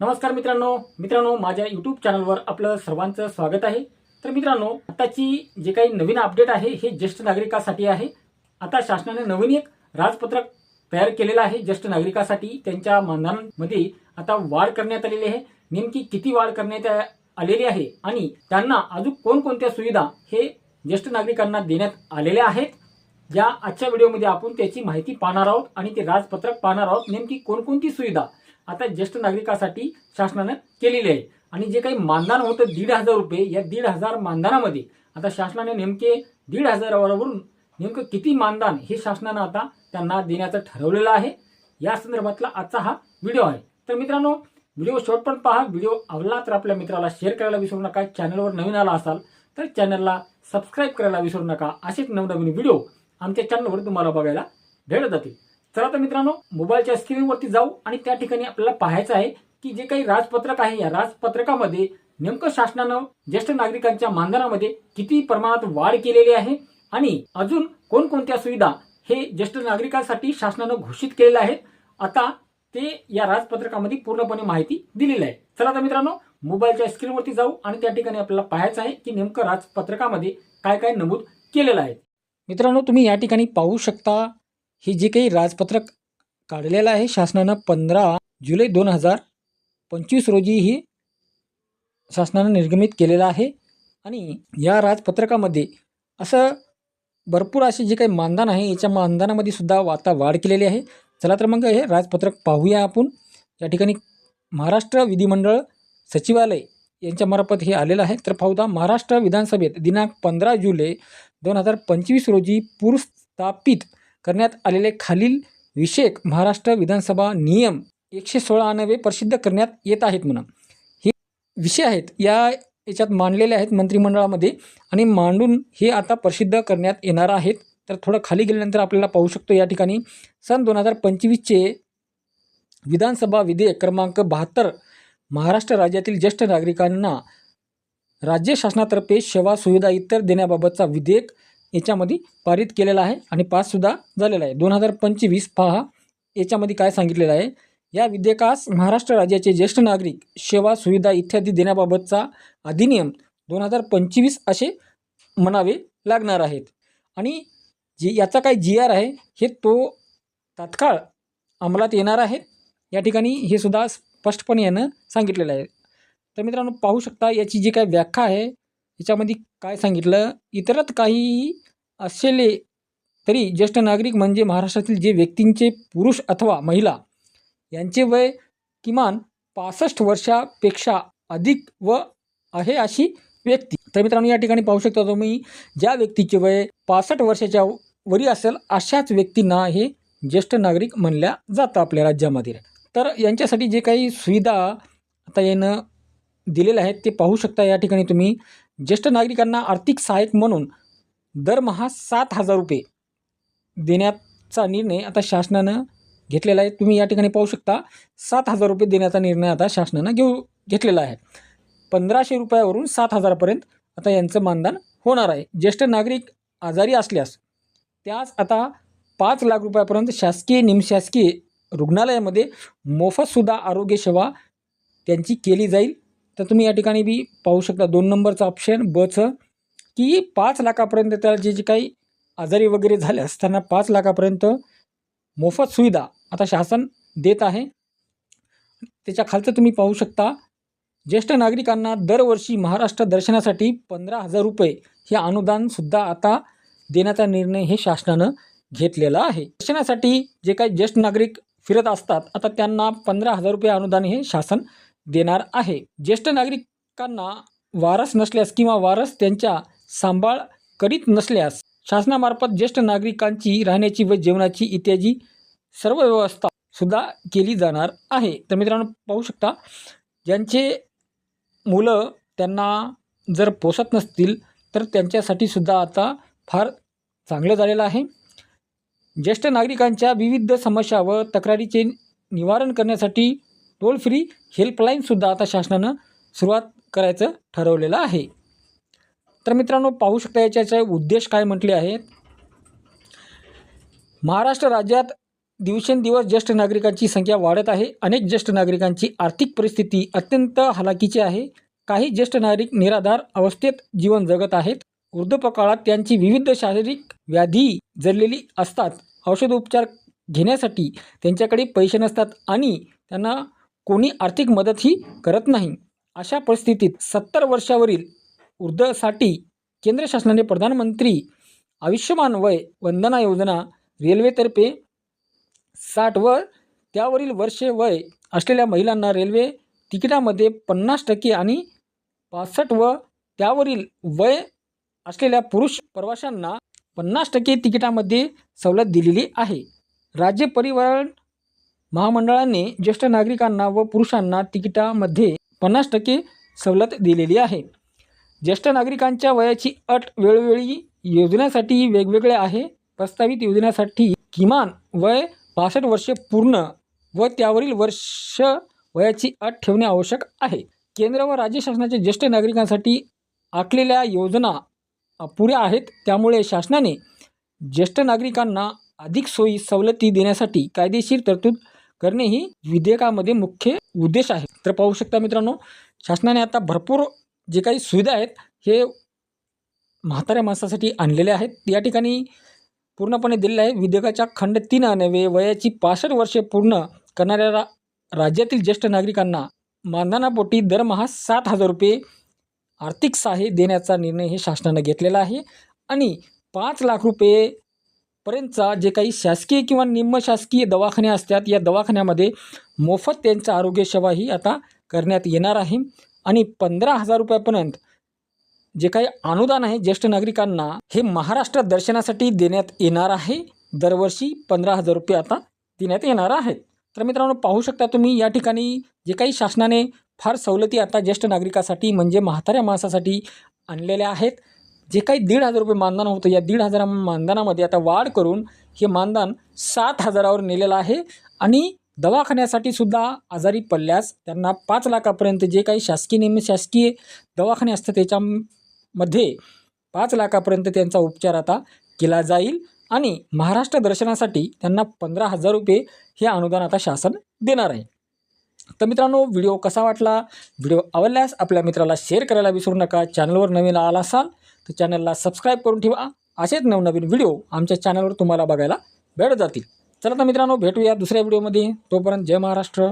नमस्कार मित्रांनो. मित्रांनो माझ्या यूट्यूब चॅनलवर आपलं सर्वांचं स्वागत आहे. तर मित्रांनो आताची जे काही नवीन अपडेट आहे हे ज्येष्ठ नागरिकासाठी आहे. आता शासनाने नवीन एक राजपत्रक तयार केलेलं आहे. ज्येष्ठ नागरिकासाठी त्यांच्या मानधनामध्ये आता वाढ करण्यात आलेली आहे. नेमकी किती वाढ करण्यात आलेली आहे आणि त्यांना अजून कोणकोणत्या सुविधा हे ज्येष्ठ नागरिकांना देण्यात आलेल्या आहेत या आजच्या व्हिडिओमध्ये आपण त्याची माहिती पाहणार आहोत आणि ते राजपत्रक पाहणार आहोत. नेमकी कोणकोणती सुविधा आता ज्येष्ठ नागरिकासाठी शासनानं केलेली आहे. आणि जे काही मानधन होतं दीड हजार रुपये या दीड हजार मानधनामध्ये आता शासनाने नेमके दीड हजारावरून नेमकं किती मानधन हे शासनानं आता त्यांना देण्याचं ठरवलेलं आहे. या संदर्भातला आजचा हा व्हिडिओ आहे. तर मित्रांनो व्हिडिओ शॉर्टपर्यंत पहा व्हिडिओ आवडला तर आपल्या मित्राला शेअर करायला विसरू नका. चॅनलवर नवीन आला असाल तर चॅनलला सबस्क्राईब करायला विसरू नका. असेच नवनवीन व्हिडिओ आमच्या चॅनलवर तुम्हाला बघायला भेटत जातील. चला तर मित्रांनो मोबाईलच्या स्क्रीनवरती जाऊ आणि त्या ठिकाणी आपल्याला पाहायचं आहे की जे काही राजपत्रक आहे या राजपत्रकामध्ये नेमकं शासनानं ज्येष्ठ नागरिकांच्या मानधनामध्ये किती प्रमाणात वाढ केलेली आहे आणि अजून कोणकोणत्या सुविधा हे ज्येष्ठ नागरिकांसाठी शासनानं घोषित केलेलं आहे आता ते या राजपत्रकामध्ये पूर्णपणे माहिती दिलेली आहे. चला तर मित्रांनो मोबाईलच्या स्क्रीनवरती जाऊ आणि त्या ठिकाणी आपल्याला पाहायचं आहे की नेमकं राजपत्रकामध्ये काय काय नमूद केलेलं आहे. मित्रांनो तुम्ही या ठिकाणी पाहू शकता हे जे काही राजपत्रक काढलेलं आहे शासनानं पंधरा जुलै दोन हजार पंचवीस रोजी ही शासनानं निर्गमित केलेलं आहे. आणि या राजपत्रकामध्ये असं भरपूर असे जे काही मानधन आहे याच्या मानधनामध्ये सुद्धा आता वाढ केलेली आहे. चला तर मग हे राजपत्रक पाहूया आपण. या ठिकाणी महाराष्ट्र विधिमंडळ सचिवालय यांच्यामार्फत हे आलेलं आहे. तर पाहुदा महाराष्ट्र विधानसभेत दिनांक पंधरा जुलै दोन हजार पंचवीस रोजी पुरस्थापित करण्यात आलेले खालील विषयक महाराष्ट्र विधानसभा नियम एकशे सोळा नवे प्रसिद्ध करण्यात येत आहेत म्हणून हे विषय आहेत या याच्यात मांडलेले आहेत मंत्रिमंडळामध्ये आणि मांडून हे आता प्रसिद्ध करण्यात येणार आहेत. तर थोडं खाली गेल्यानंतर आपल्याला पाहू शकतो या ठिकाणी. सन दोन हजार पंचवीसचे विधानसभा विधेयक क्रमांक बहात्तर महाराष्ट्र राज्यातील ज्येष्ठ नागरिकांना राज्य शासनातर्फे सेवा सुविधा इतर देण्याबाबतचा विधेयक याच्यामध्ये पारित केलेला आहे आणि पाससुद्धा झालेला आहे. दोन हजार पंचवीस पहा याच्यामध्ये काय सांगितलेलं आहे? या विधेयकास महाराष्ट्र राज्याचे ज्येष्ठ नागरिक सेवा सुविधा इत्यादी देण्याबाबतचा अधिनियम दोन हजार पंचवीस असे म्हणावे लागणार आहेत. आणि जी याचा काय जी आर आहे हे तो तात्काळ अंमलात येणार आहे. या ठिकाणी हे सुद्धा स्पष्टपणे यानं सांगितलेलं आहे. तर मित्रांनो पाहू शकता याची जी काय व्याख्या आहे याच्यामध्ये काय सांगितलं? इतरत काही असले तरी ज्येष्ठ नागरिक म्हणजे महाराष्ट्रातील जे व्यक्तींचे पुरुष अथवा महिला यांचे वय किमान पासष्ट वर्षापेक्षा अधिक व आहे अशी व्यक्ती. तर मित्रांनो या ठिकाणी पाहू शकता तुम्ही ज्या व्यक्तीचे वय पासष्ट वर्षाच्या वरी असेल अशाच व्यक्तींना हे ज्येष्ठ नागरिक म्हणल्या जातं आपल्या राज्यामध्ये. तर यांच्यासाठी जे काही सुविधा आता यानं दिलेल्या आहेत ते पाहू शकता या ठिकाणी तुम्ही. ज्येष्ठ नागरिकांना आर्थिक सहाय्यक म्हणून दरमहा सात हजार रुपये देण्याचा निर्णय आता शासनानं घेतलेला आहे. तुम्ही या ठिकाणी पाहू शकता सात हजार रुपये देण्याचा निर्णय आता शासनानं घेऊ घेतलेला आहे. पंधराशे रुपयावरून सात हजारापर्यंत आता यांचं मानधन होणार आहे. ज्येष्ठ नागरिक आजारी असल्यास त्यास आता पाच लाख रुपयापर्यंत शासकीय निमशासकीय रुग्णालयामध्ये मोफतसुद्धा आरोग्यसेवा त्यांची केली जाईल. तर तुम्ही या ठिकाणी बी पाहू शकता दोन नंबरचं ऑप्शन बचं की पाच लाखापर्यंत त्याला जे जे काही आजारी वगैरे झाले असताना पाच लाखापर्यंत मोफत सुविधा आता शासन देत आहे. त्याच्या खालचं तुम्ही पाहू शकता ज्येष्ठ नागरिकांना दरवर्षी महाराष्ट्र दर्शनासाठी पंधरा हजार रुपये हे अनुदानसुद्धा आता देण्याचा निर्णय हे शासनानं घेतलेला आहे. दर्शनासाठी जे काही ज्येष्ठ नागरिक फिरत असतात आता त्यांना पंधरा हजार रुपये अनुदान हे शासन देणार आहे. ज्येष्ठ नागरिकांना वारस नसल्यास किंवा वारस त्यांच्या सांभाळ करीत नसल्यास शासनामार्फत ज्येष्ठ नागरिकांची राहण्याची व जेवणाची इत्यादी सर्व व्यवस्था सुद्धा केली जाणार आहे. तर मित्रांनो पाहू शकता ज्यांचे मुलं त्यांना जर पोसत नसतील तर त्यांच्यासाठी सुद्धा आता फार चांगलं झालेलं आहे. ज्येष्ठ नागरिकांच्या विविध समस्या व तक्रारीचे निवारण करण्यासाठी टोल फ्री हेल्पलाईनसुद्धा आता शासनानं सुरुवात करायचं ठरवलेलं आहे. तर मित्रांनो पाहू शकता याच्याचे उद्देश काय म्हटले आहेत. महाराष्ट्र राज्यात दिवसेंदिवस ज्येष्ठ नागरिकांची संख्या वाढत आहे. अनेक ज्येष्ठ नागरिकांची आर्थिक परिस्थिती अत्यंत हलाखीची आहे. काही ज्येष्ठ नागरिक निराधार अवस्थेत जीवन जगत आहेत. वृद्धपकाळात त्यांची विविध शारीरिक व्याधी जडलेली असतात. औषधोपचार घेण्यासाठी त्यांच्याकडे पैसे नसतात आणि त्यांना कोणी आर्थिक मदतही करत नाही. अशा परिस्थितीत सत्तर वर्षावरील वृद्धसाठी केंद्र शासनाने प्रधानमंत्री आयुष्यमान वय वंदना योजना रेल्वेतर्फे साठ व त्यावरील वर्षे वय असलेल्या महिलांना रेल्वे तिकिटामध्ये पन्नास टक्के आणि पासष्ट व त्यावरील वय असलेल्या पुरुष प्रवाशांना पन्नास टक्के तिकिटामध्ये सवलत दिलेली आहे. राज्य परिवहन महामंडळाने ज्येष्ठ नागरिकांना व पुरुषांना तिकिटामध्ये पन्नास टक्के सवलत दिलेली आहे. ज्येष्ठ नागरिकांच्या वयाची अट वेळोवेळी योजनेसाठी वेगवेगळे आहे. प्रस्तावित योजनेसाठी किमान वय पासष्ट वर्षे पूर्ण व त्यावरील वर्ष वयाची अट ठेवणे आवश्यक आहे. केंद्र व राज्य शासनाच्या ज्येष्ठ नागरिकांसाठी आखलेल्या योजना पुऱ्या आहेत. त्यामुळे शासनाने ज्येष्ठ नागरिकांना अधिक सोयी सवलती देण्यासाठी कायदेशीर तरतूद करणे ही विधेयकामध्ये मुख्य उद्देश आहे. तर पाहू शकता मित्रांनो शासनाने आता भरपूर जे काही सुविधा आहेत हे म्हाताऱ्या माणसासाठी आणलेले आहेत. या ठिकाणी पूर्णपणे दिलेलं आहे. विधेयकाच्या खंड तीन अनवे वयाची पासष्ट वर्षे पूर्ण करणाऱ्या रा राज्यातील ज्येष्ठ नागरिकांना मानधनापोटी दरमहा सात हजार रुपये आर्थिक सहाय्य देण्याचा निर्णय हे शासनानं घेतलेला आहे. आणि पाच लाख रुपये पर्यंतचा जे काही शासकीय किंवा निम्न शासकीय दवाखाने असतात या दवाखान्यामध्ये मोफत त्यांचा आरोग्यसेवा ही आता करण्यात येणार आहे. आणि पंधरा हजार रुपयापर्यंत जे काही अनुदान आहे ज्येष्ठ नागरिकांना हे महाराष्ट्र दर्शनासाठी देण्यात येणार आहे. दरवर्षी पंधरा हजार रुपये आता देण्यात येणार आहेत. तर मित्रांनो पाहू शकता तुम्ही या ठिकाणी जे काही शासनाने फार सवलती आता ज्येष्ठ नागरिकासाठी म्हणजे म्हाताऱ्या माणसासाठी आणलेल्या आहेत. जे काही दीड हजार रुपये मानधन होतं या दीड हजार मानधनामध्ये आता वाढ करून हे मानधन सात हजारावर नेलेलं आहे. आणि दवाखान्यासाठी सुद्धा आजारी पडल्यास त्यांना पाच लाखापर्यंत जे काही शासकीय नियमित शासकीय दवाखाने असतात त्याच्यामध्ये पाच लाखापर्यंत त्यांचा उपचार आता केला जाईल. आणि महाराष्ट्र दर्शनासाठी त्यांना पंधरा हजार रुपये हे अनुदान आता शासन देणार आहे. तर मित्रांनो व्हिडिओ कसा वाटला? व्हिडिओ आवडल्यास आपल्या मित्राला शेअर करायला विसरू नका. चॅनलवर नवीन आला असाल तर चॅनलला सबस्क्राईब करून ठेवा. असेच नवनवीन व्हिडिओ आमच्या चॅनलवर तुम्हाला बघायला भेट जातील. चला तर मित्रांनो भेटूया दुसऱ्या व्हिडिओमध्ये तोपर्यंत जय महाराष्ट्र.